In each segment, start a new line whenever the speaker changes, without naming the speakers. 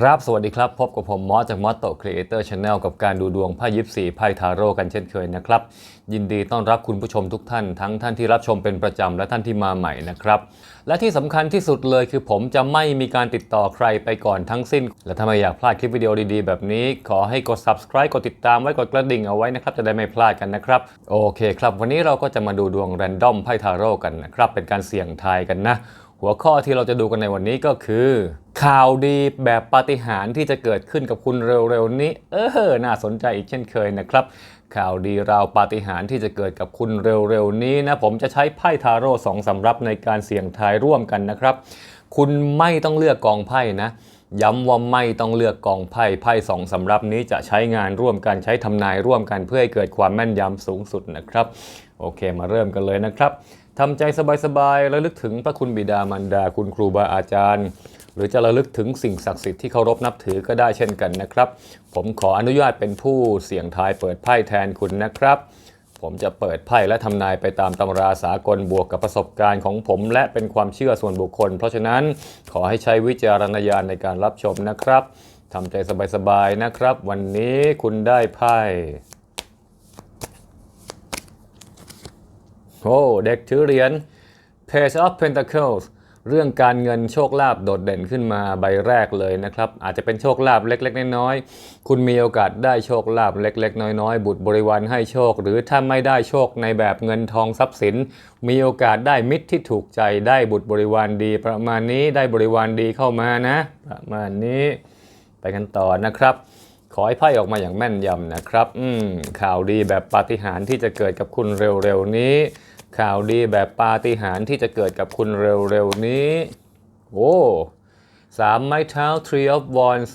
ครับ สวัสดีครับ พบกับผมมอสจากมอสโตครีเอเตอร์ชาแนลกับการดูดวงไพ่ยิปซีไพ่ทาโร่กันเช่นเคยนะครับ ยินดีต้อนรับคุณผู้ชมทุกท่าน ทั้งท่านที่รับชมเป็นประจำและท่านที่มาใหม่นะครับ และที่สำคัญที่สุดเลยคือผมจะไม่มีการติดต่อใครไปก่อนทั้งสิ้น และถ้าไม่อยากพลาดคลิปวิดีโอดีๆ แบบนี้ ขอให้กด subscribe กดติดตามไว้กดกระดิ่งเอาไว้นะครับจะได้ไม่พลาดกันนะครับโอเคครับ วันนี้เราก็จะมาดูดวงแรนดอมไพ่ทาโร่กันนะครับเป็นการเสี่ยงทายกันนะ หัวข้อที่เราจะดูกันในวันนี้ก็คือ ข่าวดีแบบปาฏิหาริย์ที่จะเกิดขึ้นกับคุณเร็วๆนี้ เออ น่าสนใจอีกเช่นเคยนะครับ ข่าวดีราวปาฏิหาริย์ที่จะเกิดกับคุณเร็วๆนี้นะ ผมจะใช้ไพ่ทาโร่สองสำรับในการเสี่ยงทายร่วมกันนะครับ คุณไม่ต้องเลือกกองไพ่นะย้ำว่าไม่ต้องเลือกกองไพ่ไพ่สองสำรับนี้จะใช้งานร่วมกันใช้ทำนายร่วมกันเพื่อให้เกิดความแม่นยำสูงสุดนะครับ โอเคมาเริ่มกันเลยนะครับ ทำใจสบายๆระลึกถึงพระคุณบิดามารดาคุณครูบาอาจารย์ หรือจะระลึกถึงสิ่งศักดิ์สิทธิ์ที่เคารพนับถือก็ได้เช่นกันนะครับ ผมขออนุญาตเป็นผู้เสี่ยงทายเปิดไพ่แทนคุณนะครับ ผมจะเปิดไพ่และทำนายไปตามตำราสากลบวกกับประสบการณ์ของผม และเป็นความเชื่อส่วนบุคคล เพราะฉะนั้นขอให้ใช้วิจารณญาณในการรับชมนะครับทำใจสบายๆนะครับ วันนี้คุณได้ไพ่ โอ้เด็กถือเหรียญ Page of Pentacles เรื่องการเงินโชคลาภโดดเด่นขึ้นมาใบแรกเลยนะครับ อาจจะเป็นโชคลาภเล็กๆ น้อยๆ คุณมีโอกาสได้โชคลาภเล็ก ๆ น้อยๆ บุตรบริวารให้โชค หรือถ้าไม่ได้โชคในแบบเงินทองทรัพย์สิน มีโอกาสได้มิตรที่ถูกใจได้บุตรบริวารดี ประมาณนี้ได้บริวารดีเข้ามานะ ประมาณนี้ไปกันต่อนะครับขอให้ไพ่ออกมาอย่างแม่นยำนะครับ อืมข่าวดีแบบปาฏิหาริย์ที่จะเกิดกับคุณเร็วๆนี้ ข่าวดีแบบปาฏิหาริย์ที่จะเกิดกับคุณเร็วๆนี้ โอ้สามไม้เท้า Three of Wands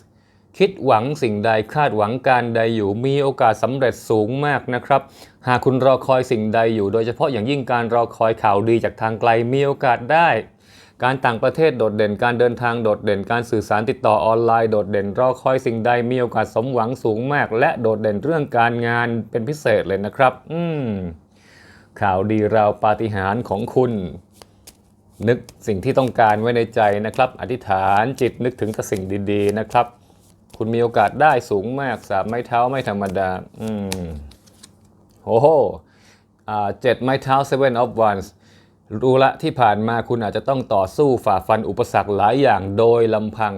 คิดหวังสิ่งใดคาดหวังการใดอยู่มีโอกาสสำเร็จสูงมากนะครับ หากคุณรอคอยสิ่งใดอยู่ โดยเฉพาะอย่างยิ่งการรอคอยข่าวดีจากทางไกลมีโอกาสได้ การต่างประเทศโดดเด่นการเดินทางโดดเด่นการสื่อสารติดต่อออนไลน์โดดเด่นรอคอยสิ่งใดมีโอกาสสมหวังสูงมาก และโดดเด่นเรื่องการงานเป็นพิเศษเลยนะครับ อืม ข่าวดีราวปาฏิหาริย์ของคุณ นึกสิ่งที่ต้องการไว้ในใจนะครับ อธิษฐานจิตนึกถึงแต่สิ่งดีๆนะครับ คุณมีโอกาสได้สูงมากสามไม้เท้าไม่ธรรมดา อืมโอ้โหอ่าเจ็ดไม้เท้า seven of wands รู้ละที่ผ่านมาคุณอาจจะต้องต่อสู้ฝ่าฟันอุปสรรคหลายอย่างโดยลำพัง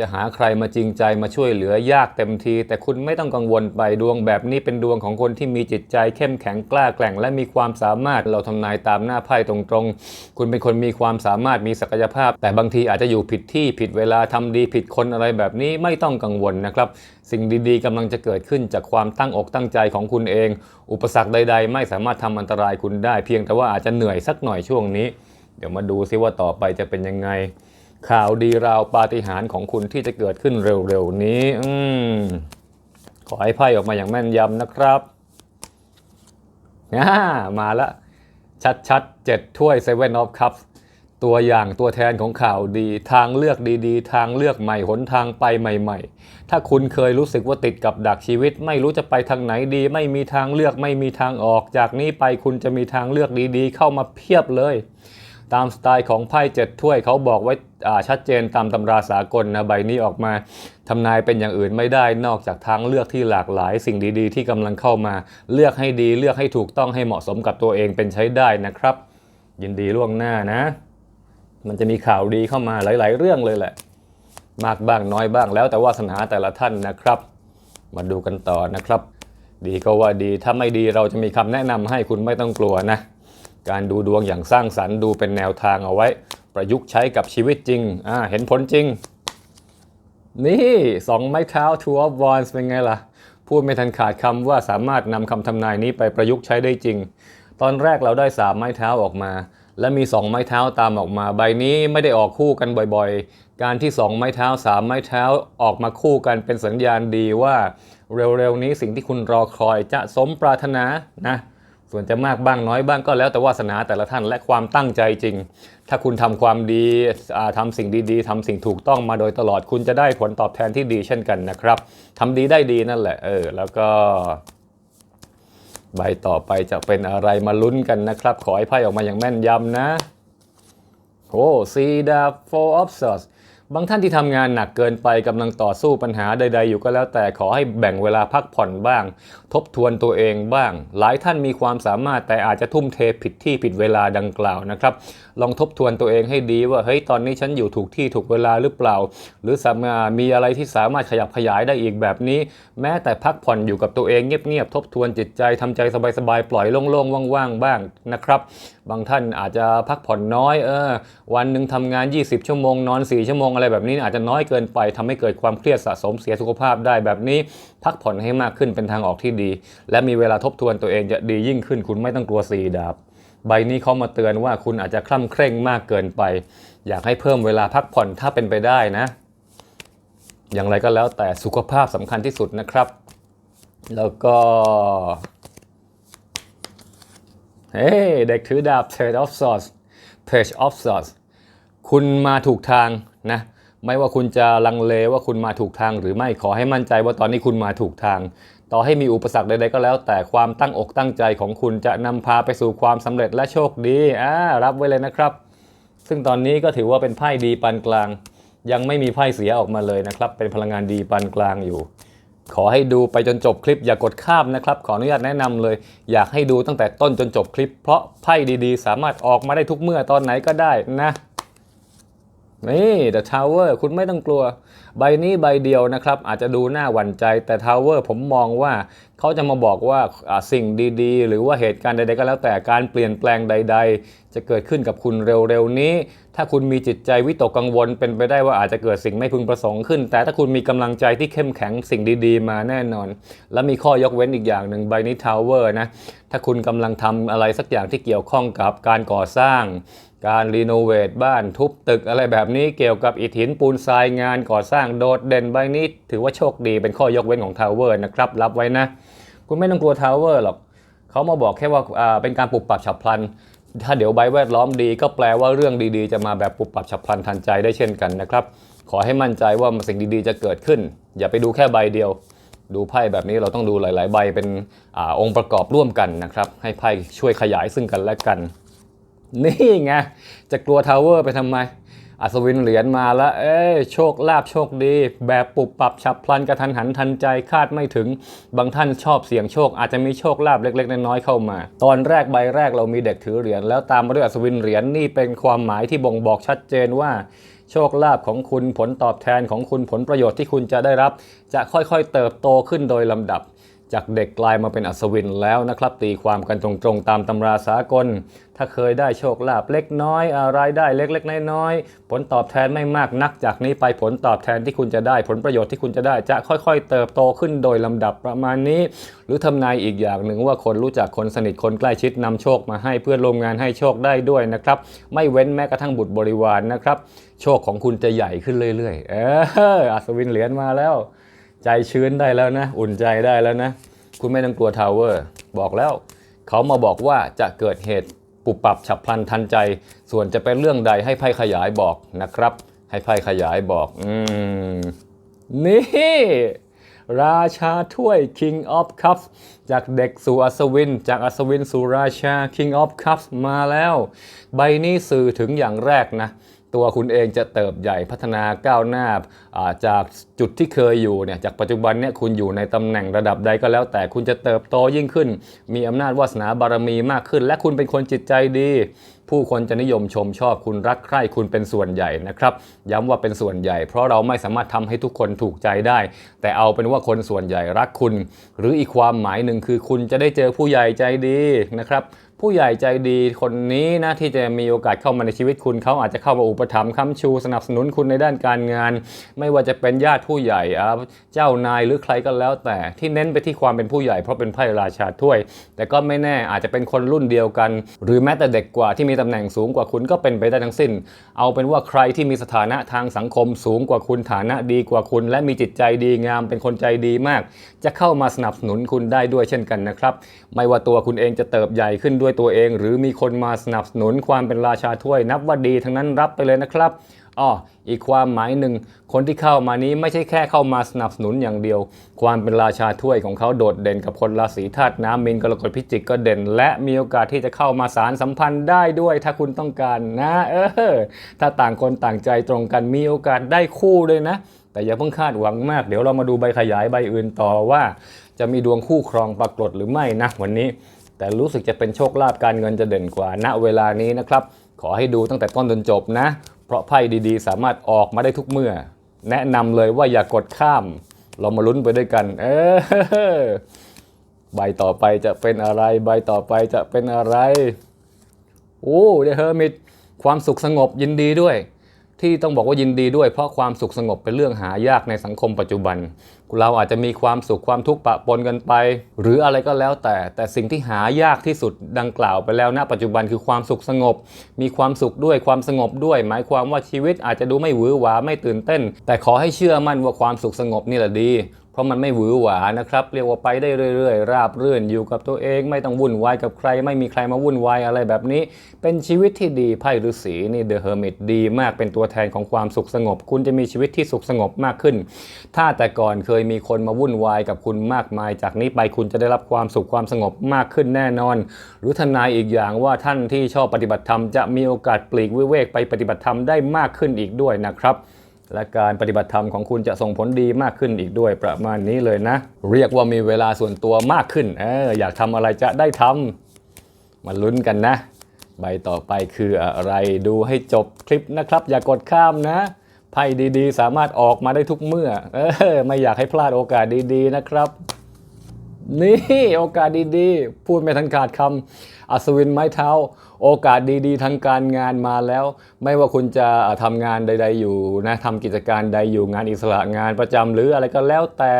จะหาใครมาจริงใจมาช่วยเหลือยากเต็มที แต่คุณไม่ต้องกังวลไปดวงแบบนี้เป็นดวงของคนที่มีจิตใจเข้มแข็งกล้าแกร่ง และมีความสามารถเราทำนายตามหน้าไพ่ตรงๆ คุณเป็นคนมีความสามารถมีศักยภาพ แต่บางทีอาจจะอยู่ผิดที่ผิดเวลาทำดีผิดคนอะไรแบบนี้ไม่ต้องกังวลนะครับ สิ่งดีๆกำลังจะเกิดขึ้นจากความตั้งอกตั้งใจของคุณเอง อุปสรรคใด ๆ ไม่สามารถทำอันตรายคุณได้ เพียงแต่ว่าอาจจะเหนื่อยสักหน่อยช่วงนี้ เดี๋ยวมาดูซิว่าต่อไปจะเป็นยังไง ข่าวดีราวปาฏิหาริย์ของคุณที่จะเกิดขึ้นเร็วๆนี้อืมขอให้ไพ่ออกมาอย่างแม่นยำนะครับมาละ ชัดๆเจ็ดถ้วย Seven of Cups ตัวอย่างตัวแทนของข่าวดี ทางเลือกดีๆ ทางเลือกใหม่หนทางไปใหม่ ๆ ถ้าคุณเคยรู้สึกว่าติดกับดักชีวิต ไม่รู้จะไปทางไหนดี ไม่มีทางเลือกไม่มีทางออก จากนี้ไปคุณจะมีทางเลือกดีๆ เข้ามาเพียบเลย ตามสไตล์ของไพ่เจ็ดถ้วยเขาบอกไว้ชัดเจนตามตำราสากลนะใบนี้ออกมาทำนายเป็นอย่างอื่นไม่ได้นอกจากทางเลือกที่หลากหลาย สิ่งดีๆ ที่กำลังเข้ามา เลือกให้ดีเลือกให้ถูกต้องให้เหมาะสมกับตัวเองเป็นใช้ได้นะครับ ยินดีล่วงหน้านะ มันจะมีข่าวดีเข้ามาหลาย ๆ เรื่องเลยแหละ มากบ้างน้อยบ้างแล้วแต่วาสนาแต่ละท่านนะครับ มาดูกันต่อนะครับ ดีก็ว่าดีถ้าไม่ดีเราจะมีคำแนะนำให้คุณไม่ต้องกลัวนะ การดูดวงอย่างสร้างสรรค์ดูเป็นแนวทางเอาไว้ ประยุกต์ใช้กับชีวิตจริงอ่าเห็นผลจริง นี่สองไม้เท้า two of wands เป็นไงล่ะ พูดไม่ทันขาดคำว่าสามารถนำคำทำนายนี้ไปประยุกต์ใช้ได้จริง ตอนแรกเราได้สามไม้เท้าออกมา และมีสองไม้เท้าตามออกมา ใบนี้ไม่ได้ออกคู่กันบ่อยๆ การที่สองไม้เท้าสามไม้เท้าออกมาคู่กันเป็นสัญญาณดีว่า เร็วๆนี้สิ่งที่คุณรอคอยจะสมปรารถนานะ ส่วนจะมากบ้างน้อยบ้างก็แล้วแต่วาสนาแต่ละท่านและความตั้งใจจริง ถ้าคุณทำความดีอ่าทำสิ่งดีๆทำสิ่งถูกต้องมาโดยตลอดคุณจะได้ผลตอบแทนที่ดีเช่นกันนะครับทำดีได้ดีนั่นแหละเออแล้วก็ ใบต่อไปจะเป็นอะไรมาลุ้นกันนะครับ ขอให้ไพ่ออกมาอย่างแม่นยำนะโอ้ซีดา four of swords บางท่านที่ทำงานหนักเกินไปกำลังต่อสู้ปัญหาใด ๆ อยู่ก็แล้วแต่ขอให้แบ่งเวลาพักผ่อนบ้าง ทบทวนตัวเองบ้าง หลายท่านมีความสามารถแต่อาจจะทุ่มเทผิดที่ผิดเวลาดังกล่าวนะครับลองทบทวนตัวเองให้ดีว่าเฮ้ยตอนนี้ฉันอยู่ถูกที่ถูกเวลาหรือเปล่า หรือสามารถมีอะไรที่สามารถขยับขยายได้อีกแบบนี้ แม้แต่พักผ่อนอยู่กับตัวเองเงียบๆทบทวนจิตใจทำใจสบายๆปล่อยโล่งๆว่างๆบ้างนะครับบางท่านอาจจะพักผ่อนน้อยเออวันหนึ่งทำงาน 20 ชั่วโมงนอน 4 ชั่วโมงอะไรแบบนี้อาจจะน้อยเกินไปทำให้เกิดความเครียดสะสมเสียสุขภาพได้แบบนี้ พักผ่อนให้มากขึ้นเป็นทางออกที่ดี และมีเวลาทบทวนตัวเองจะดียิ่งขึ้นคุณไม่ต้องกลัวสีดาบ ใบนี้เขามาเตือนว่าคุณอาจจะคล่ำเคร่งมากเกินไป อยากให้เพิ่มเวลาพักผ่อนถ้าเป็นไปได้นะ อย่างไรก็แล้วแต่สุขภาพสำคัญที่สุดนะครับ แล้วก็เฮ้เด็กถือดาบ Page of Swords Page of Swords คุณมาถูกทางนะ ไม่ว่าคุณจะลังเลว่าคุณมาถูกทางหรือไม่ขอให้มั่นใจว่าตอนนี้คุณมาถูกทาง ต่อให้มีอุปสรรคใดๆก็แล้ว แต่ความตั้งอกตั้งใจของคุณจะนำพาไปสู่ความสำเร็จและโชคดีอ่ารับไว้เลยนะครับ ซึ่งตอนนี้ก็ถือว่าเป็นไพ่ดีปานกลาง ยังไม่มีไพ่เสียออกมาเลยนะครับ เป็นพลังงานดีปานกลางอยู่ ขอให้ดูไปจนจบคลิปอย่ากดข้ามนะครับ ขออนุญาตแนะนำเลย อยากให้ดูตั้งแต่ต้นจนจบคลิป เพราะไพ่ดีๆ สามารถออกมาได้ทุกเมื่อตอนไหนก็ได้นะนี่ The Tower คุณไม่ต้องกลัว ใบนี้ใบเดียวนะครับ อาจจะดูน่าหวั่นใจแต่ Tower ผมมองว่าเขาจะมาบอกว่าสิ่งดีๆ หรือว่าเหตุการณ์ใดๆก็แล้วแต่การเปลี่ยนแปลงใด ๆ จะเกิดขึ้นกับคุณเร็วๆนี้ ถ้าคุณมีจิตใจวิตกกังวลเป็นไปได้ว่าอาจจะเกิดสิ่งไม่พึงประสงค์ขึ้น แต่ถ้าคุณมีกำลังใจที่เข้มแข็งสิ่งดีๆ มาแน่นอน และมีข้อยกเว้นอีกอย่างหนึ่งใบนี้ Tower นะถ้าคุณกำลังทำอะไรสักอย่างที่เกี่ยวข้องกับการก่อสร้าง การรีโนเวทบ้านทุบตึกอะไรแบบนี้เกี่ยวกับอิฐหินปูนทรายงานก่อสร้างโดดเด่นใบนี้ ถือว่าโชคดีเป็นข้อยกเว้นของทาวเวอร์นะครับรับไว้นะ คุณไม่ต้องกลัวทาวเวอร์หรอกเขามาบอกแค่ว่าเป็นการปรับปรับฉับพลัน ถ้าเดี๋ยวใบแวดล้อมดี ก็แปลว่าเรื่องดีๆ จะมาแบบปรับปรับฉับพลันทันใจได้เช่นกันนะครับขอให้มั่นใจว่าสิ่งดีๆจะเกิดขึ้น อย่าไปดูแค่ใบเดียว ดูไพ่แบบนี้เราต้องดูหลาย ๆ ใบเป็นอองค์ประกอบร่วมกันนะครับให้ไพ่ช่วยขยายซึ่งกันและกัน นี่ไง จะกลัวทาวเวอร์ไปทำไม อัศวินเหรียญมาแล้วเอ้ยโชคลาภโชคดี แบบปุบปรับฉับพลันกระทันหันทันใจคาดไม่ถึง บางท่านชอบเสี่ยงโชค อาจจะมีโชคลาภเล็กๆ น้อยๆเข้ามา ตอนแรกใบแรกเรามีเด็กถือเหรียญแล้วตามมาด้วยอัศวินเหรียญนี่เป็นความหมายที่บ่งบอกชัดเจนว่าโชคลาภของคุณผลตอบแทนของคุณผลประโยชน์ที่คุณจะได้รับ จะค่อยๆเติบโตขึ้นโดยลำดับ จากเด็กกลายมาเป็นอัศวินแล้วนะครับตีความกันตรงๆตามตำราสากล ถ้าเคยได้โชคลาภเล็กน้อยอ่ารายได้เล็กๆ น้อยๆผลตอบแทนไม่มากนักจากนี้ไปผลตอบแทนที่คุณจะได้ผลประโยชน์ที่คุณจะได้จะค่อยๆ เติบโตขึ้นโดยลำดับประมาณนี้ หรือทำนายอีกอย่างหนึ่งว่าคนรู้จักคนสนิทคนใกล้ชิดนำโชคมาให้เพื่อนร่วมงานให้โชคได้ด้วยนะครับไม่เว้นแม้กระทั่งบุตรบริวารนนะครับ โชคของคุณจะใหญ่ขึ้นเรื่อยๆ เอออัศวินเหรียญมาแล้ว ใจชื้นได้แล้วนะ อุ่นใจได้แล้วนะ คุณไม่ต้องกลัวทาวเวอร์บอกแล้ว เขามาบอกว่าจะเกิดเหตุปุบปับฉับพลันทันใจ ส่วนจะเป็นเรื่องใดให้ไพ่ขยายบอกนะครับ ให้ไพ่ขยายบอก อืม นี่ ราชาถ้วย King of Cups จากเด็กสู่อัศวิน จากอัศวินสู่ราชา King of Cups มาแล้ว ใบนี้สื่อถึงอย่างแรกนะ ตัวคุณเองจะเติบใหญ่พัฒนาก้าวหน้าจากจุดที่เคยอยู่เนี่ยจากปัจจุบันเนี่ยคุณอยู่ในตำแหน่งระดับใดก็แล้ว แต่คุณจะเติบโตยิ่งขึ้น มีอำนาจวาสนาบารมีมากขึ้น และคุณเป็นคนจิตใจดี ผู้คนจะนิยมชมชอบคุณรักใคร่คุณเป็นส่วนใหญ่นะครับย้ำว่าเป็นส่วนใหญ่ เพราะเราไม่สามารถทำให้ทุกคนถูกใจได้ แต่เอาเป็นว่าคนส่วนใหญ่รักคุณ หรืออีกความหมายหนึ่งคือคุณจะได้เจอผู้ใหญ่ใจดีนะครับ ผู้ใหญ่ใจดีคนนี้นะที่จะมีโอกาสเข้ามาในชีวิตคุณเขาอาจจะเข้ามาอุปถัมภ์ค้ำชูสนับสนุนคุณในด้านการงาน ไม่ว่าจะเป็นญาติผู้ใหญ่อาเจ้านายหรือใครก็แล้ว แต่ที่เน้นไปที่ความเป็นผู้ใหญ่เพราะเป็นไพ่ราชาถ้วย แต่ก็ไม่แน่อาจจะเป็นคนรุ่นเดียวกัน หรือแม้แต่เด็กกว่าที่มีตำแหน่งสูงกว่าคุณก็เป็นไปได้ทั้งสิ้น เอาเป็นว่าใครที่มีสถานะทางสังคมสูงกว่าคุณฐานะดีกว่าคุณ และมีจิตใจดีงาม เป็นคนใจดีมาก จะเข้ามาสนับสนุนคุณได้ด้วยเช่นกันนะครับไม่ว่าตัวคุณเองจะเติบใหญ่ขึ้นด้วยตัวเอง หรือมีคนมาสนับสนุนความเป็นราชาถ้วย นับว่าดีทั้งนั้นรับไปเลยนะครับอ้ออีกความหมายหนึ่งคนที่เข้ามานี้ไม่ใช่แค่เข้ามาสนับสนุนอย่างเดียว ความเป็นราชาถ้วยของเขาโดดเด่นกับคนราศีธาตุน้ำมินกรกฎพิจิกก็เด่น และมีโอกาสที่จะเข้ามาสารสัมพันธ์ได้ด้วยถ้าคุณต้องการนะเออถ้าต่างคนต่างใจตรงกันมีโอกาสได้คู่ด้วยนะ แต่อย่าเพิ่งคาดหวังมาก เดี๋ยวเรามาดูใบขยายใบอื่นต่อว่า จะมีดวงคู่ครองปรากฏหรือไม่นะวันนี้ แต่รู้สึกจะเป็นโชคลาภการเงินจะเด่นกว่าณเวลานี้นะครับ ขอให้ดูตั้งแต่ต้นจนจบนะ เพราะไพ่ดีๆ สามารถออกมาได้ทุกเมื่อ แนะนำเลยว่าอย่ากดข้าม เรามาลุ้นไปด้วยกัน เออใบต่อไปจะเป็นอะไร ใบต่อไปจะเป็นอะไร โอ้เดเฮอร์มิตความสุขสงบยินดีด้วย ที่ต้องบอกว่ายินดีด้วย เพราะความสุขสงบเป็นเรื่องหายากในสังคมปัจจุบัน เราอาจจะมีความสุขความทุกข์ปะปนกันไป หรืออะไรก็แล้วแต่ แต่สิ่งที่หายากที่สุดดังกล่าวไปแล้วณปัจจุบันคือความสุขสงบ มีความสุขด้วยความสงบด้วย หมายความว่าชีวิตอาจจะดูไม่หวือหวาไม่ตื่นเต้น แต่ขอให้เชื่อมั่นว่าความสุขสงบนี่แหละดีเพราะมันไม่หวือหวานะครับ เรียกว่าไปได้เรื่อยๆ ราบรื่นอยู่กับตัวเอง ไม่ต้องวุ่นวายกับใคร ไม่มีใครมาวุ่นวายอะไรแบบนี้ เป็นชีวิตที่ดีไพ่ฤาษีนี่เดอะเฮอร์มิตดีมากเป็นตัวแทนของความสุขสงบ คุณจะมีชีวิตที่สุขสงบมากขึ้น ถ้าแต่ก่อนเคยมีคนมาวุ่นวายกับคุณมากมาย จากนี้ไปคุณจะได้รับความสุขความสงบมากขึ้นแน่นอน หรือทนายอีกอย่างว่าท่านที่ชอบปฏิบัติธรรมจะมีโอกาสปลีกวิเวกไปปฏิบัติธรรมได้มากขึ้นอีกด้วยนะครับ และการปฏิบัติธรรมของคุณจะส่งผลดีมากขึ้นอีกด้วยประมาณนี้เลยนะ เรียกว่ามีเวลาส่วนตัวมากขึ้นเอออยากทำอะไรจะได้ทำมาลุ้นกันนะ ใบต่อไปคืออะไรดูให้จบคลิปนะครับ อย่ากดข้ามนะไพ่ดีๆ สามารถออกมาได้ทุกเมื่อเออไม่อยากให้พลาดโอกาสดีๆนะครับ นี่โอกาสดีๆ พูดไม่ทันขาดคำ อัศวินไม้เท้า โอกาสดีๆ ทางการงานมาแล้ว ไม่ว่าคุณจะทำงานใด ๆ อยู่นะทำกิจการใดอยู่งานอิสระงานประจำหรืออะไรก็แล้วแต่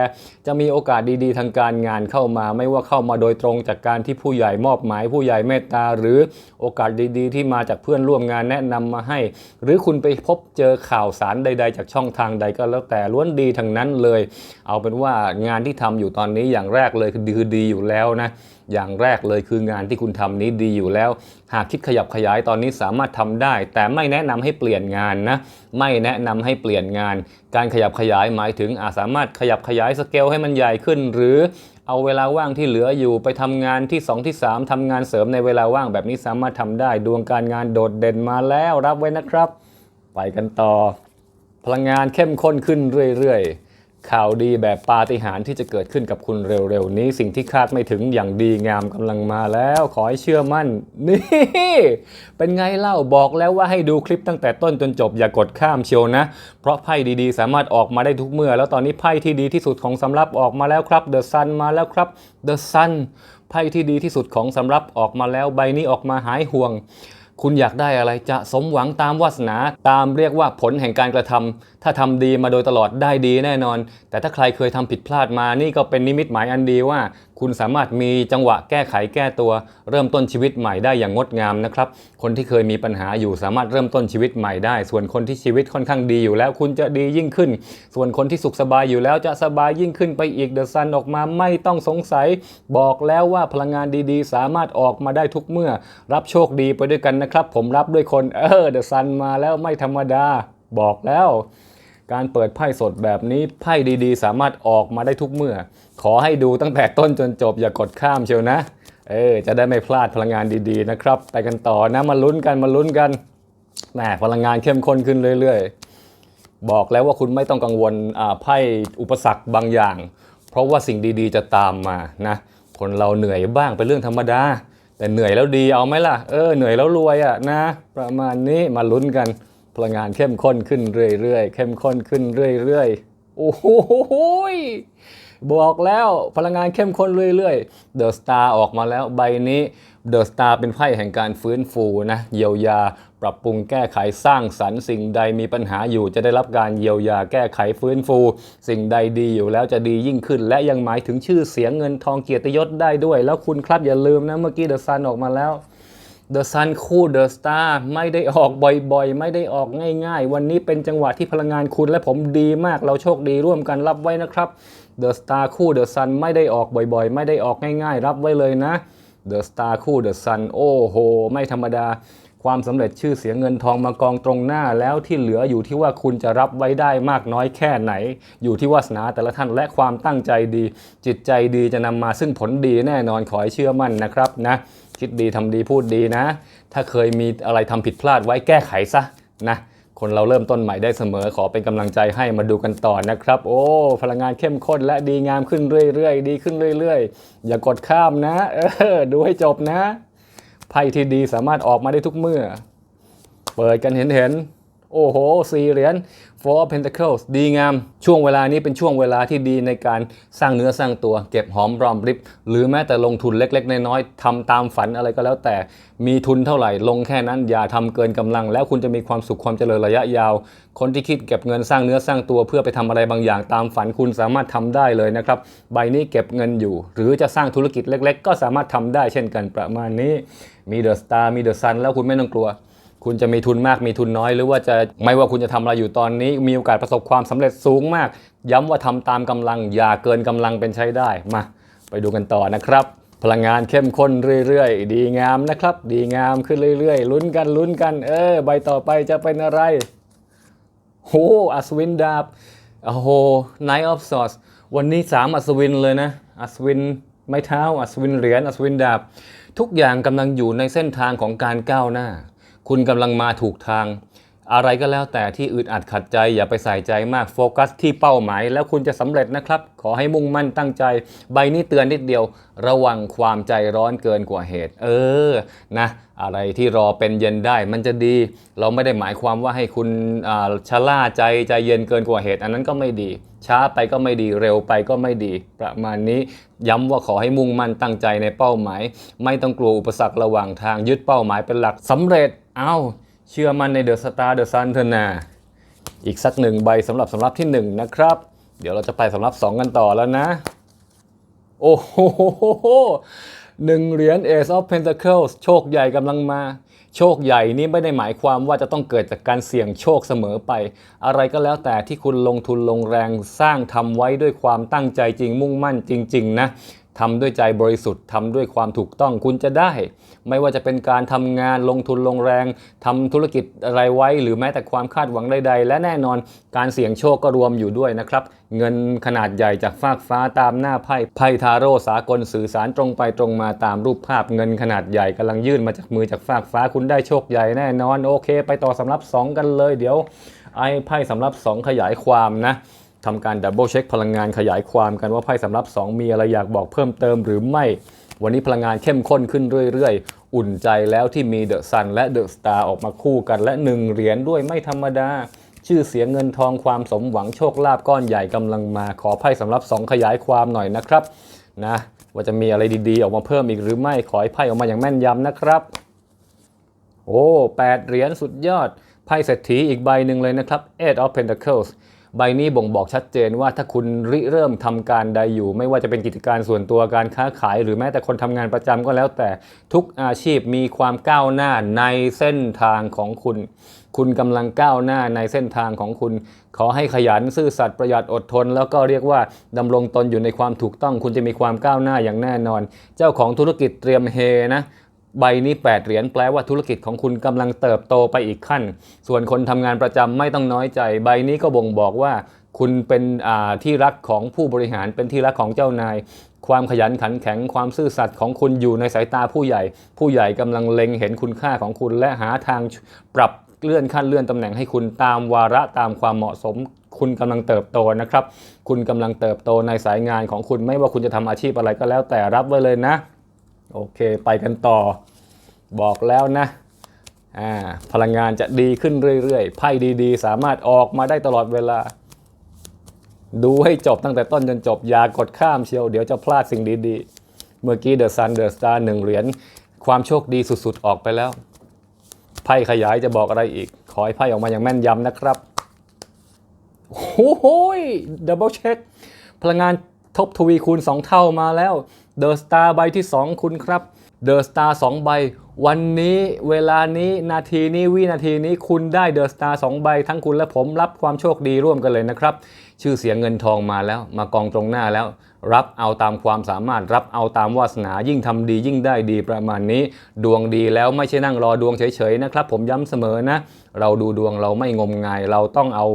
จะมีโอกาสดีๆ ทางการงานเข้ามา ไม่ว่าเข้ามาโดยตรงจากการที่ผู้ใหญ่มอบหมายผู้ใหญ่เมตตา หรือโอกาสดีๆ ที่มาจากเพื่อนร่วมงานแนะนำมาให้ หรือคุณไปพบเจอข่าวสารใด ๆ จากช่องทางใดก็แล้วแต่ล้วนดีทั้งนั้นเลย เอาเป็นว่างานที่ทำอยู่ตอนนี้อย่างแรกเลยคือดีอยู่แล้วนะ อย่างแรกเลยคืองานที่คุณทำนี้ดีอยู่แล้ว หากคิดขยับขยายตอนนี้สามารถทำได้ แต่ไม่แนะนำให้เปลี่ยนงานนะ ไม่แนะนำให้เปลี่ยนงาน การขยับขยายหมายถึงอาจสามารถขยับขยายสเกลให้มันใหญ่ขึ้น หรือเอาเวลาว่างที่เหลืออยู่ไปทำงานที่ 2 ที่ 3ทำงานเสริมในเวลาว่างแบบนี้สามารถทำได้ ดวงการงานโดดเด่นมาแล้วรับไว้นะครับ ไปกันต่อ พลังงานเข้มข้นขึ้นเรื่อยๆ ข่าวดีแบบปาฏิหาริย์ที่จะเกิดขึ้นกับคุณเร็วๆ นี้ สิ่งที่คาดไม่ถึงอย่างดีงามกำลังมาแล้ว ขอให้เชื่อมั่น นี่ เป็นไงเล่าบอกแล้วว่าให้ดูคลิปตั้งแต่ต้นจนจบอย่ากดข้ามเชียวนะ เพราะไพ่ดีๆ สามารถออกมาได้ทุกเมื่อ แล้วตอนนี้ไพ่ที่ดีที่สุดของสำรับออกมาแล้วครับ The Sun มาแล้วครับ The Sun ไพ่ที่ดีที่สุดของสำรับออกมาแล้วใบนี้ออกมาหายห่วง คุณอยากได้อะไรจะสมหวังตามวาสนาตามเรียกว่าผลแห่งการกระทำ ถ้าทำดีมาโดยตลอดได้ดีแน่นอน แต่ถ้าใครเคยทำผิดพลาดมานี่ก็เป็นนิมิตหมายอันดีว่า คุณสามารถมีจังหวะแก้ไขแก้ตัว เริ่มต้นชีวิตใหม่ได้อย่างงดงามนะครับ คนที่เคยมีปัญหาอยู่สามารถเริ่มต้นชีวิตใหม่ได้ ส่วนคนที่ชีวิตค่อนข้างดีอยู่แล้วคุณจะดียิ่งขึ้น ส่วนคนที่สุขสบายอยู่แล้วจะสบายยิ่งขึ้นไปอีกเดอะซันออกมาไม่ต้องสงสัย บอกแล้วว่าพลังงานดีๆ สามารถออกมาได้ทุกเมื่อ รับโชคดีไปด้วยกันนะครับ ผมรับด้วยคนเออเดอะซันมาแล้วไม่ธรรมดา บอกแล้ว การเปิดไพ่สดแบบนี้ไพ่ดีๆ สามารถออกมาได้ทุกเมื่อ ขอให้ดูตั้งแต่ต้นจนจบอย่ากดข้ามเชียวนะ เออ จะได้ไม่พลาดพลังงานดีๆนะครับ ไปกันต่อนะมาลุ้นกันมาลุ้นกันแหมพลังงานเข้มข้นขึ้นเรื่อยๆ บอกแล้วว่าคุณไม่ต้องกังวลอ่าไพ่อุปสรรคบางอย่าง เพราะว่าสิ่งดีๆ จะตามมานะคนเราเหนื่อยบ้างเป็นเรื่องธรรมดา แต่เหนื่อยแล้วดีเอาไหมล่ะเออเหนื่อยแล้วรวยอะนะ ประมาณนี้มาลุ้นกัน พลังงานเข้มข้นขึ้นเรื่อยๆ เข้มข้นขึ้นเรื่อยๆ โอ้โหยบอกแล้วพลังงานเข้มข้นเรื่อยๆ เดอะสตาร์ออกมาแล้วใบนี้เดอะสตาร์เป็นไพ่แห่งการฟื้นฟูนะเยียวยา ปรับปรุงแก้ไขสร้างสรรค์ สิ่งใดมีปัญหาอยู่จะได้รับการเยียวยาแก้ไขฟื้นฟู สิ่งใดดีอยู่แล้วจะดียิ่งขึ้น และยังหมายถึงชื่อเสียงเงินทองเกียรติยศได้ด้วย แล้วคุณครับอย่าลืมนะเมื่อกี้เดอะซันออกมาแล้ว The Sun คู่ The Star ไม่ได้ออกบ่อยๆ ไม่ได้ออกง่ายๆ วันนี้เป็นจังหวะที่พลังงานคุณและผมดีมากเราโชคดีร่วมกันรับไว้นะครับ The Star คู่ The Sun ไม่ได้ออกบ่อยๆ ไม่ได้ออกง่ายๆ รับไว้เลยนะ The Star คู่ The Sun โอ้โห ไม่ธรรมดา ความสำเร็จชื่อเสียงเงินทองมากองตรงหน้าแล้วที่เหลืออยู่ที่ว่าคุณจะรับไว้ได้มากน้อยแค่ไหน อยู่ที่วาสนาแต่ละท่านและความตั้งใจดี จิตใจดีจะนำมาซึ่งผลดีแน่นอนขอให้เชื่อมั่นนะครับนะ คิดดีทำดีพูดดีนะ ถ้าเคยมีอะไรทำผิดพลาดไว้แก้ไขซะนะคนเราเริ่มต้นใหม่ได้เสมอขอเป็นกำลังใจให้มาดูกันต่อนะครับ โอ้พลังงานเข้มข้นและดีงามขึ้นเรื่อยๆ ดีขึ้นเรื่อยๆ อย่ากดข้ามนะเออดูให้จบนะไพ่ที่ดีสามารถออกมาได้ทุกเมื่อ เปิดกันเห็นเห็นๆโอ้โหสี่เหรียญ Four of Pentacles ดีงาม ช่วงเวลานี้เป็นช่วงเวลาที่ดีในการสร้างเนื้อสร้างตัว เก็บหอมรอมริบ หรือแม้แต่ลงทุนเล็ก ๆ น้อยๆทำตามฝันอะไรก็แล้วแต่มีทุนเท่าไหร่ลงแค่นั้น อย่าทำเกินกำลัง แล้วคุณจะมีความสุขความเจริญระยะยาว คนที่คิดเก็บเงินสร้างเนื้อสร้างตัว เพื่อไปทำอะไรบางอย่างตามฝันคุณสามารถทำได้เลยนะครับใบนี้เก็บเงินอยู่ หรือจะสร้างธุรกิจเล็ก ๆ ก็สามารถทำได้เช่นกันประมาณนี้มีเดอะสตาร์มีเดอะซันแล้วคุณไม่ต้องกลัว คุณจะมีทุนมากมีทุนน้อย หรือว่าจะไม่ว่าคุณจะทำอะไรอยู่ตอนนี้ มีโอกาสประสบความสำเร็จสูงมาก ย้ำว่าทำตามกำลังอย่าเกินกำลังเป็นใช้ได้มาไปดูกันต่อนะครับ พลังงานเข้มข้นเรื่อยๆ ดีงามนะครับ ดีงามขึ้นเรื่อยๆลุ้นกันลุ้นกัน เออ ใบต่อไปจะเป็นอะไรโหอัศวินดาบโอ้โห Knight of Swords วันนี้3อัศวินเลยนะ อัศวินไม้เท้า อัศวินเหรียญอัศวินดาบ ทุกอย่างกำลังอยู่ในเส้นทางของการก้าวหน้า คุณกำลังมาถูกทาง อะไรก็แล้วแต่ที่อึดอัดขัดใจอย่าไปใส่ใจมากโฟกัสที่เป้าหมาย แล้วคุณจะสำเร็จนะครับ ขอให้มุ่งมั่นตั้งใจ ใบนี้เตือนนิดเดียว ระวังความใจร้อนเกินกว่าเหตุ เออนะอะไรที่รอเป็นเย็นได้มันจะดี เราไม่ได้หมายความว่าให้คุณชะล่าใจใจเย็นเกินกว่าเหตุ อันนั้นก็ไม่ดี ช้าไปก็ไม่ดีเร็วไปก็ไม่ดี ประมาณนี้ย้ำว่าขอให้มุ่งมั่นตั้งใจในเป้าหมาย ไม่ต้องกลัวอุปสรรคระหว่างทางยึดเป้าหมายเป็นหลักสำเร็จเอ้า เชื่อมันในเดอะสตาร์เดอะซันเถอะนาอีกสักหนึ่งใบสำหรับสำรับที่หนึ่งนะครับ เดี๋ยวเราจะไปสำรับสองกันต่อแล้วนะ โอ้โหหนึ่งเหรียญ Ace of Pentacles โชคใหญ่กำลังมา โชคใหญ่นี้ไม่ได้หมายความว่าจะต้องเกิดจากการเสี่ยงโชคเสมอไป อะไรก็แล้วแต่ที่คุณลงทุนลงแรงสร้างทำไว้ด้วยความตั้งใจจริงมุ่งมั่นจริง ๆ นะ ทำด้วยใจบริสุทธิ์ทำด้วยความถูกต้องคุณจะได้ ไม่ว่าจะเป็นการทำงานลงทุนลงแรงทำธุรกิจอะไรไว้ หรือแม้แต่ความคาดหวังใด ๆ และแน่นอนการเสี่ยงโชคก็รวมอยู่ด้วยนะครับ เงินขนาดใหญ่จากฟากฟ้าตามหน้าไพ่ไพ่ทาโร่สากลสื่อสารตรงไปตรงมาตามรูปภาพเงินขนาดใหญ่กำลังยื่นมาจากมือจากฟากฟ้าคุณได้โชคใหญ่แน่นอนโอเค ไปต่อสำรับสองกันเลยเดี๋ยวไอ้ไพ่สำรับสองขยายความนะ ทำการดับเบิลเช็คพลังงานขยายความกันว่าไพ่สำรับ 2 มีอะไรอยากบอกเพิ่มเติมหรือไม่ วันนี้พลังงานเข้มข้นขึ้นเรื่อยๆ อุ่นใจแล้วที่มีเดอะซันและเดอะสตาร์ออกมาคู่กันและ1เหรียญด้วยไม่ธรรมดา ชื่อเสียงเงินทองความสมหวังโชคลาภก้อนใหญ่กำลังมาขอไพ่สำรับ 2 ขยายความหน่อยนะครับนะว่าจะมีอะไรดีๆ ออกมาเพิ่มอีกหรือไม่ขอให้ไพ่ออกมาอย่างแม่นยำนะครับโอ้แปดเหรียญสุดยอดไพ่เศรษฐีอีกใบหนึ่งเลยนะครับ Eight of Pentacles ใบนี้บ่งบอกชัดเจนว่าถ้าคุณริเริ่มทำการใดอยู่ ไม่ว่าจะเป็นกิจการส่วนตัวการค้าขาย หรือแม้แต่คนทำงานประจำก็แล้วแต่ทุกอาชีพมีความก้าวหน้าในเส้นทางของคุณ คุณกำลังก้าวหน้าในเส้นทางของคุณ ขอให้ขยันซื่อสัตย์ประหยัดอดทน แล้วก็เรียกว่าดำรงตนอยู่ในความถูกต้อง คุณจะมีความก้าวหน้าอย่างแน่นอน เจ้าของธุรกิจเตรียมเฮนะ ใบนี้ 8 เหรียญแปลว่าธุรกิจของคุณกำลังเติบโตไปอีกขั้น ส่วนคนทำงานประจำไม่ต้องน้อยใจ ใบนี้ก็บ่งบอกว่า คุณเป็นที่รักของผู้บริหารเป็นที่รักของเจ้านาย ความขยันขันแข็งความซื่อสัตย์ของคุณอยู่ในสายตาผู้ใหญ่ ผู้ใหญ่กำลังเล็งเห็นคุณค่าของคุณ และหาทางปรับเลื่อนขั้นเลื่อนตำแหน่งให้คุณตามวาระตามความเหมาะสม คุณกำลังเติบโตนะครับ คุณกำลังเติบโตในสายงานของคุณไม่ว่าคุณจะทำอาชีพอะไรก็แล้วแต่รับไว้เลยนะ โอเคไปกันต่อ บอกแล้วนะพลังงานจะดีขึ้นเรื่อยๆ ไพ่ดีๆ สามารถออกมาได้ตลอดเวลา ดูให้จบตั้งแต่ต้นจนจบ อย่ากดข้ามเชียว เดี๋ยวจะพลาดสิ่งดีๆ เมื่อกี้เดอะซันเดอะสตาร์หนึ่งเหรียญความโชคดีสุดๆ ออกไปแล้ว ไพ่ขยายจะบอกอะไรอีก ขอให้ไพ่ออกมาอย่างแม่นยำนะครับ โอ้โหดับเบิลเช็ค พลังงานทบทวีคูณ 2 เท่ามาแล้ว เดอะสตาร์ใบที่ 2 คุณครับเดอะสตาร์สใบ วันนี้เวลานี้นาทีนี้วินาทีนี้คุณได้เดอะสตาร์สใบ ทั้งคุณและผมรับความโชคดีร่วมกันเลยนะครับ ชื่อเสียงเงินทองมาแล้วมากองตรงหน้าแล้ว รับเอาตามความสามารถ รับเอาตามวาสนายิ่งทำดียิ่งได้ดีประมาณนี้ ดวงดีแล้วไม่ใช่นั่งรอดวงเฉยๆนะครับ ผมย้ำเสมอนะ เราดูดวงเราไม่งมงาย เราต้องเอา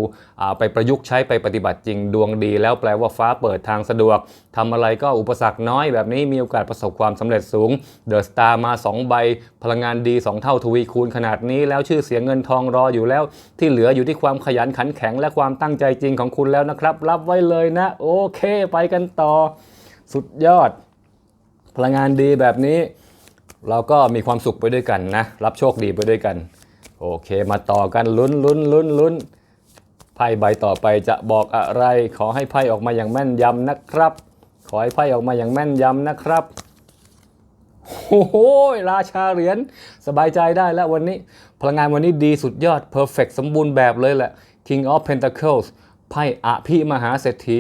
อาไปประยุกต์ใช้ไปปฏิบัติจริงดวงดี แล้วแปลว่าฟ้าเปิดทางสะดวกทำอะไรก็อุปสรรคน้อยแบบนี้มีโอกาสประสบความสำเร็จสูงเดอะสตาร์มา 2 ใบ พลังงานดี 2 เท่าทวีคูณขนาดนี้ แล้วชื่อเสียงเงินทองรออยู่แล้ว ที่เหลืออยู่ที่ความขยันขันแข็งและความตั้งใจจริงของคุณแล้วนะครับ รับไว้เลยนะ โอเค ไปกันต่อ สุดยอด พลังงานดีแบบนี้ เราก็มีความสุขไปด้วยกันนะ รับโชคดีไปด้วยกัน โอเคมาต่อกันลุ้นลุ้นลุ้นลุ้นไพ่ใบต่อไปจะบอกอะไร ขอให้ไพ่ออกมาอย่างแม่นยำนะครับ ขอให้ไพ่ออกมาอย่างแม่นยำนะครับโอ้โหราชาเหรียญสบายใจได้แล้ววันนี้ พลังงานวันนี้ดีสุดยอด perfect สมบูรณ์แบบเลยแหละ King of Pentacles ไพ่อภิมหาเศรษฐี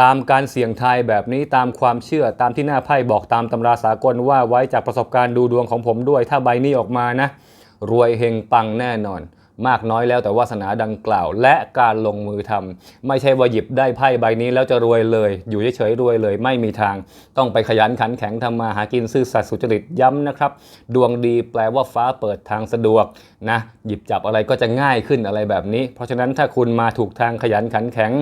ตามการเสี่ยงทายแบบนี้ตามความเชื่อตามที่หน้าไพ่บอกตามตำราสากลว่าไว้จากประสบการณ์ดูดวงของผมด้วย ถ้าใบนี้ออกมานะ รวยเฮงปังแน่นอน มากน้อยแล้วแต่วาสนาดังกล่าว และการลงมือทำไม่ใช่ว่าหยิบได้ไพ่ใบนี้แล้วจะรวยเลย อยู่เฉยๆรวยเลย ไม่มีทาง ต้องไปขยันขันแข็งทำมาหากินซื่อสัตย์สุจริตย้ำนะครับ ดวงดีแปลว่าฟ้าเปิดทางสะดวกนะหยิบจับอะไรก็จะง่ายขึ้นอะไรแบบนี้ เพราะฉะนั้นถ้าคุณมาถูกทางขยันขันแข็ง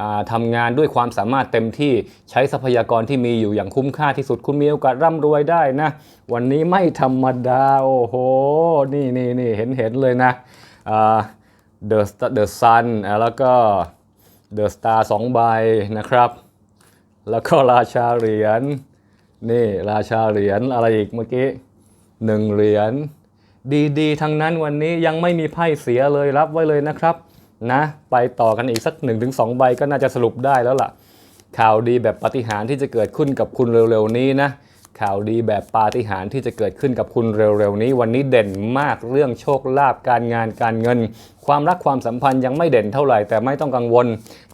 อ่าทำงานด้วยความสามารถเต็มที่ใช้ทรัพยากรที่มีอยู่อย่างคุ้มค่าที่สุดคุณมีโอกาสร่ำรวยได้นะ วันนี้ไม่ธรรมดาโอ้โหนี่นี่นี่เห็นเห็นเลยนะ อ่า The Star- The Sun แล้วก็ The Star สองใบนะครับ แล้วก็ราชาเหรียญนี่ราชาเหรียญอะไรอีกเมื่อกี้หนึ่งเหรียญดีๆ ทั้งนั้นวันนี้ยังไม่มีไพ่เสียเลยรับไว้เลยนะครับนะไปต่อกันอีกสัก 1-2 ใบก็น่าจะสรุปได้แล้วล่ะ ข่าวดีแบบปฏิหารที่จะเกิดขึ้นกับคุณเร็วๆนี้นะ ข่าวดีแบบปาฏิหาริย์ที่จะเกิดขึ้นกับคุณเร็วๆนี้ วันนี้เด่นมากเรื่องโชคลาภการงานการเงิน ความรักความสัมพันธ์ยังไม่เด่นเท่าไหร่แต่ไม่ต้องกังวล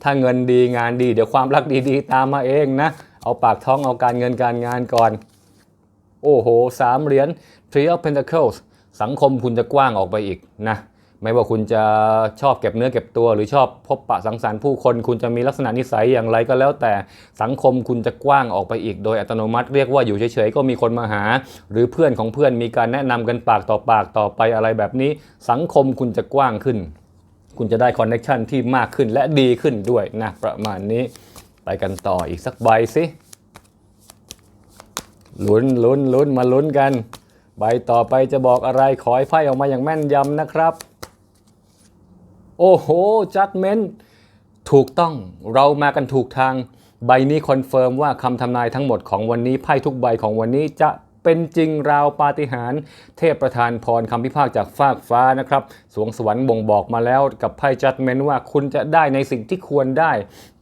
ถ้าเงินดีงานดี เดี๋ยวความรักดีๆ ตามมาเองนะ เอาปากท้องเอาการเงินการงานก่อน โอ้โหสามเหรียญ Three of Pentacles สังคมคุณจะกว้างออกไปอีกนะ ไม่ว่าคุณจะชอบเก็บเนื้อเก็บตัว หรือชอบพบปะสังสรรค์ผู้คน คุณจะมีลักษณะนิสัยอย่างไรก็แล้วแต่สังคมคุณจะกว้างออกไปอีกโดยอัตโนมัติ เรียกว่าอยู่เฉยๆก็มีคนมาหา หรือเพื่อนของเพื่อนมีการแนะนำกันปากต่อปากต่อไปอะไรแบบนี้ สังคมคุณจะกว้างขึ้น คุณจะได้คอนเน็ชันที่มากขึ้นและดีขึ้นด้วยนะประมาณนี้ไปกันต่ออีกสักใบสิลุ้นลุ้นลุ้นมาลุ้นกัน ใบต่อไปจะบอกอะไรขอให้ไพ่ออกมาอย่างแม่นยำนะครับ โอ้โหจัดเมนถูกต้องเรามากันถูกทาง ใบนี้คอนเฟิร์มว่าคำทำนายทั้งหมดของวันนี้ไพ่ทุกใบของวันนี้จะเป็นจริงราวปาฏิหาริย์เทพประธานพรคำพิพากจากฟากฟ้านะครับ สวงสวรรค์บ่งบอกมาแล้วกับไพ่จัดเมนว่าคุณจะได้ในสิ่งที่ควรได้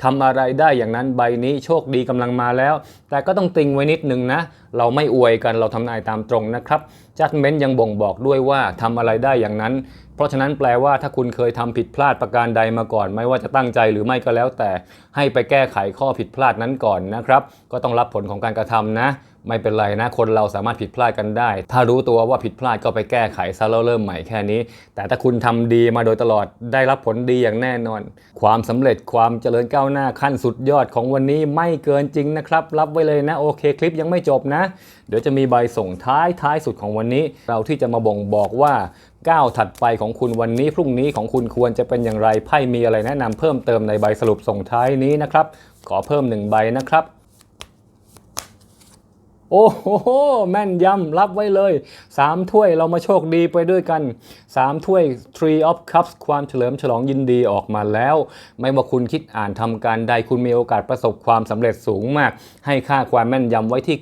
ทำอะไรได้อย่างนั้นใบนี้โชคดีกำลังมาแล้ว แต่ก็ต้องติงไว้นิดนึงนะ เราไม่อวยกันเราทำนายตามตรงนะครับจัดเมนยังบ่งบอกด้วยว่าทำอะไรได้อย่างนั้น เพราะฉะนั้นแปลว่าถ้าคุณเคยทำผิดพลาดประการใดมาก่อน ไม่ว่าจะตั้งใจหรือไม่ก็แล้วแต่ ให้ไปแก้ไขข้อผิดพลาดนั้นก่อนนะครับ ก็ต้องรับผลของการกระทำนะ ไม่เป็นไรนะ คนเราสามารถผิดพลาดกันได้ ถ้ารู้ตัวว่าผิดพลาดก็ไปแก้ไขซะแล้วเริ่มใหม่แค่นี้ แต่ถ้าคุณทำดีมาโดยตลอดได้รับผลดีอย่างแน่นอน ความสำเร็จความเจริญก้าวหน้าขั้นสุดยอดของวันนี้ไม่เกินจริงนะครับ รับไว้เลยนะโอเคคลิปยังไม่จบนะ เดี๋ยวจะมีใบส่งท้ายท้ายสุดของวันนี้ เราที่จะมาบ่งบอกว่า ก้าวถัดไปของคุณวันนี้พรุ่งนี้ของคุณควรจะเป็นอย่างไรไพ่มีอะไรแนะนำเพิ่มเติมในใบสรุปส่งท้ายนี้นะครับ ขอเพิ่มหนึ่งใบนะครับ โอ้โหแม่นยำรับไว้เลย 3 ถ้วยเรามาโชคดีไปด้วยกัน 3 ถ้วย Tree of Cups ความเฉลิมฉลองยินดีออกมาแล้ว ไม่ว่าคุณคิดอ่านทำการใดคุณมีโอกาสประสบความสำเร็จสูงมาก ให้ค่าความแม่นยำไว้ที่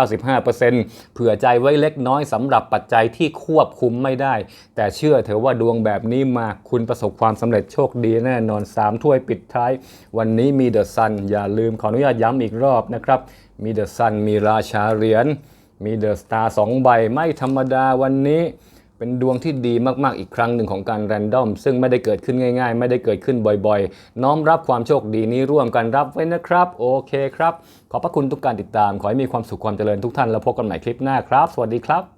90-95%เผื่อใจไว้เล็กน้อยสำหรับปัจจัยที่ควบคุมไม่ได้ แต่เชื่อเถอะว่าดวงแบบนี้มาคุณประสบความสำเร็จโชคดีแน่นอน 3 ถ้วยปิดท้าย วันนี้มีเดอะซันอย่าลืมขออนุญาตย้ำอีกรอบนะครับ มีเดอะซันมีราชาเหรียญมีเดอะสตาร์สองใบไม่ธรรมดาวันนี้ เป็นดวงที่ดีมากๆอีกครั้งหนึ่งของการแรนดอม ซึ่งไม่ได้เกิดขึ้นง่าย ๆ ไม่ได้เกิดขึ้นบ่อยๆ น้อมรับความโชคดีนี้ร่วมกันรับไว้นะครับ โอเคครับ ขอบพระคุณทุกการติดตาม ขอให้มีความสุขความเจริญทุกท่านแล้วพบกันใหม่คลิปหน้าครับ สวัสดีครับ